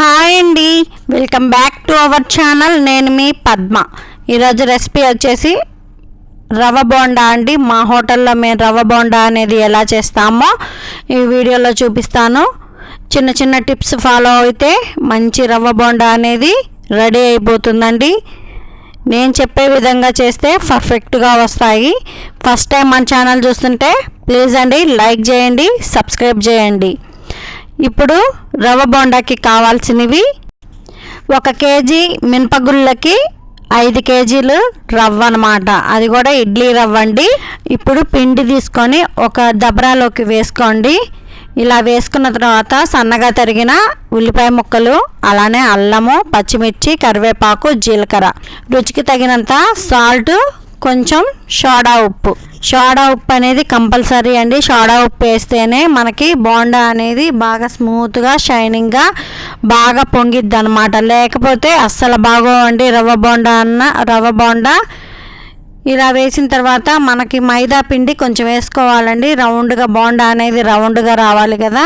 Hi అండి. Welcome back to our channel. నేను మీ పద్మ. ఈరోజు రెసిపీ వచ్చేసి రవ్వ బోండా అండి. మా హోటల్లో మేము రవ్వ బోండా అనేది ఎలా చేస్తామో ఈ వీడియోలో చూపిస్తాను. చిన్న చిన్న టిప్స్ ఫాలో అయితే మంచి రవ్వ బోండా అనేది రెడీ అయిపోతుందండి. నేను చెప్పే విధంగా చేస్తే పర్ఫెక్ట్గా వస్తాయి. ఫస్ట్ టైం మన ఛానల్ చూస్తుంటే ప్లీజ్ అండి లైక్ చేయండి సబ్స్క్రైబ్ చేయండి. ఇప్పుడు రవ్వ బోండాకి కావాల్సినవి ఒక కేజీ మినపగుళ్ళకి ఐదు కేజీలు రవ్వ అనమాట అది కూడా ఇడ్లీ రవ్వ అండి. ఇప్పుడు పిండి తీసుకొని ఒక దబరాలోకి వేసుకోండి. ఇలా వేసుకున్న తర్వాత సన్నగా తరిగిన ఉల్లిపాయ ముక్కలు అలానే అల్లము పచ్చిమిర్చి కరివేపాకు జీలకర్ర. రుచికి తగినంత సాల్ట్ కొంచెం సోడా ఉప్పు. సోడా ఉప్పు అనేది కంపల్సరీ అండి. సోడా ఉప్పు వేస్తేనే మనకి బోండా అనేది బాగా స్మూత్గా షైనింగ్గా బాగా పొంగిద్ది అనమాట లేకపోతే అస్సలు బాగోవండి. రవ్వ బోండా అన్న రవ్వ బోండా. ఇలా వేసిన తర్వాత మనకి మైదా పిండి కొంచెం వేసుకోవాలండి. రౌండ్గా బోండా అనేది రౌండ్గా రావాలి కదా.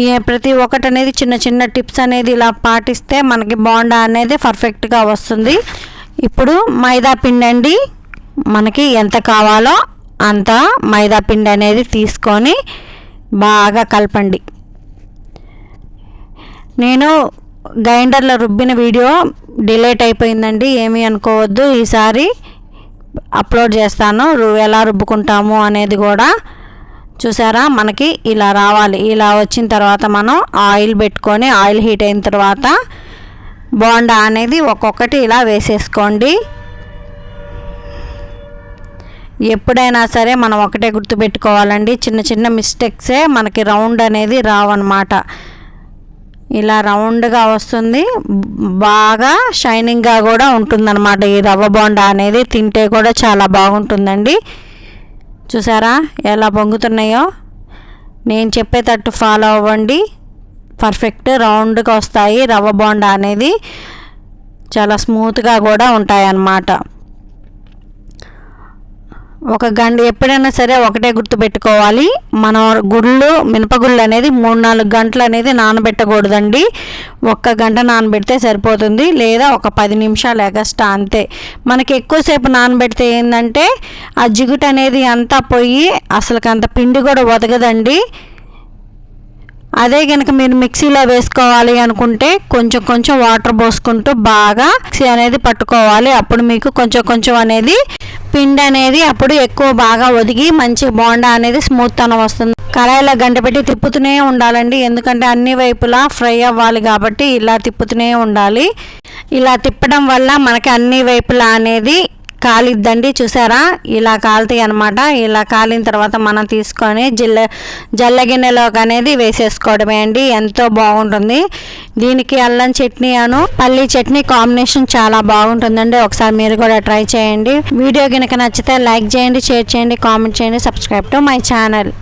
ఈ ప్రతి ఒక్కటి అనేది చిన్న చిన్న టిప్స్ అనేది ఇలా పాటిస్తే మనకి బోండా అనేది పర్ఫెక్ట్గా వస్తుంది. ఇప్పుడు మైదా పిండి అండి మనకి ఎంత కావాలో అంతా మైదా పిండి అనేది తీసుకొని బాగా కలపండి. నేను గ్రైండర్లో రుబ్బిన వీడియో డిలేట్ అయిపోయిందండి ఏమీ అనుకోవద్దు. ఈసారి అప్లోడ్ చేస్తాను ఎలా రుబ్బుకుంటాము అనేది కూడా చూసారా? మనకి ఇలా రావాలి. ఇలా వచ్చిన తర్వాత మనం ఆయిల్ పెట్టుకొని ఆయిల్ హీట్ అయిన తర్వాత బోండా అనేది ఒక్కొక్కటి ఇలా వేసేసుకోండి. ఎప్పుడైనా సరే మనం ఒకటే గుర్తుపెట్టుకోవాలండి. చిన్న చిన్న మిస్టేక్సే మనకి రౌండ్ అనేది రావన్నమాట. ఇలా రౌండ్గా వస్తుంది. బాగా షైనింగ్గా కూడా ఉంటుందన్నమాట. ఈ రవ్వ బోండా అనేది తింటే కూడా చాలా బాగుంటుందండి. చూసారా ఎలా పొంగుతున్నాయో? నేను చెప్పేటట్టు ఫాలో అవ్వండి. పర్ఫెక్ట్ రౌండ్గా వస్తాయి. రవ్వ బోండా అనేది చాలా స్మూత్గా కూడా ఉంటాయన్నమాట. ఒక గంట ఎప్పుడైనా సరే ఒకటే గుర్తు పెట్టుకోవాలి మనం గుళ్ళు మినపగుళ్ళు అనేది మూడు నాలుగు గంటలు అనేది నానబెట్టకూడదండి. ఒక్క గంట నానబెడితే సరిపోతుంది. లేదా ఒక పది నిమిషాలు ఎగస్ట్రా అంతే. మనకి ఎక్కువసేపు నానబెడితే ఏంటంటే ఆ జిగుట అనేది అంతా పోయి అసలుకి అంత పిండి కూడా వదగదండి. అదే కనుక మీరు మిక్సీలో వేసుకోవాలి అనుకుంటే కొంచెం కొంచెం వాటర్ పోసుకుంటూ బాగా మిక్సీ అనేది పట్టుకోవాలి. అప్పుడు మీకు కొంచెం కొంచెం అనేది పిండి అనేది అప్పుడు ఎక్కువ బాగా ఒదిగి మంచి బోండా అనేది స్మూత్ అని వస్తుంది. కళాయిలో గంట పెట్టి తిప్పుతూనే ఉండాలండి. ఎందుకంటే అన్ని వైపులా ఫ్రై అవ్వాలి కాబట్టి ఇలా తిప్పుతూనే ఉండాలి. ఇలా తిప్పడం వల్ల మనకి అన్ని వైపులా అనేది కాలిద్దండి చూసారా? ఇలా కాలుతాయి అనమాట ఇలా కాలిన తర్వాత మనం తీసుకొని జిల్ల జల్ల గిన్నెలోకి అనేది వేసేసుకోవడమే అండి. ఎంతో బాగుంటుంది. దీనికి అల్లం చట్నీ అను పల్లి చట్నీ కాంబినేషన్ చాలా బాగుంటుందండి. ఒకసారి మీరు కూడా ట్రై చేయండి. వీడియో కనుక నచ్చితే లైక్ చేయండి షేర్ చేయండి కామెంట్ చేయండి సబ్స్క్రైబ్ టు మై ఛానల్.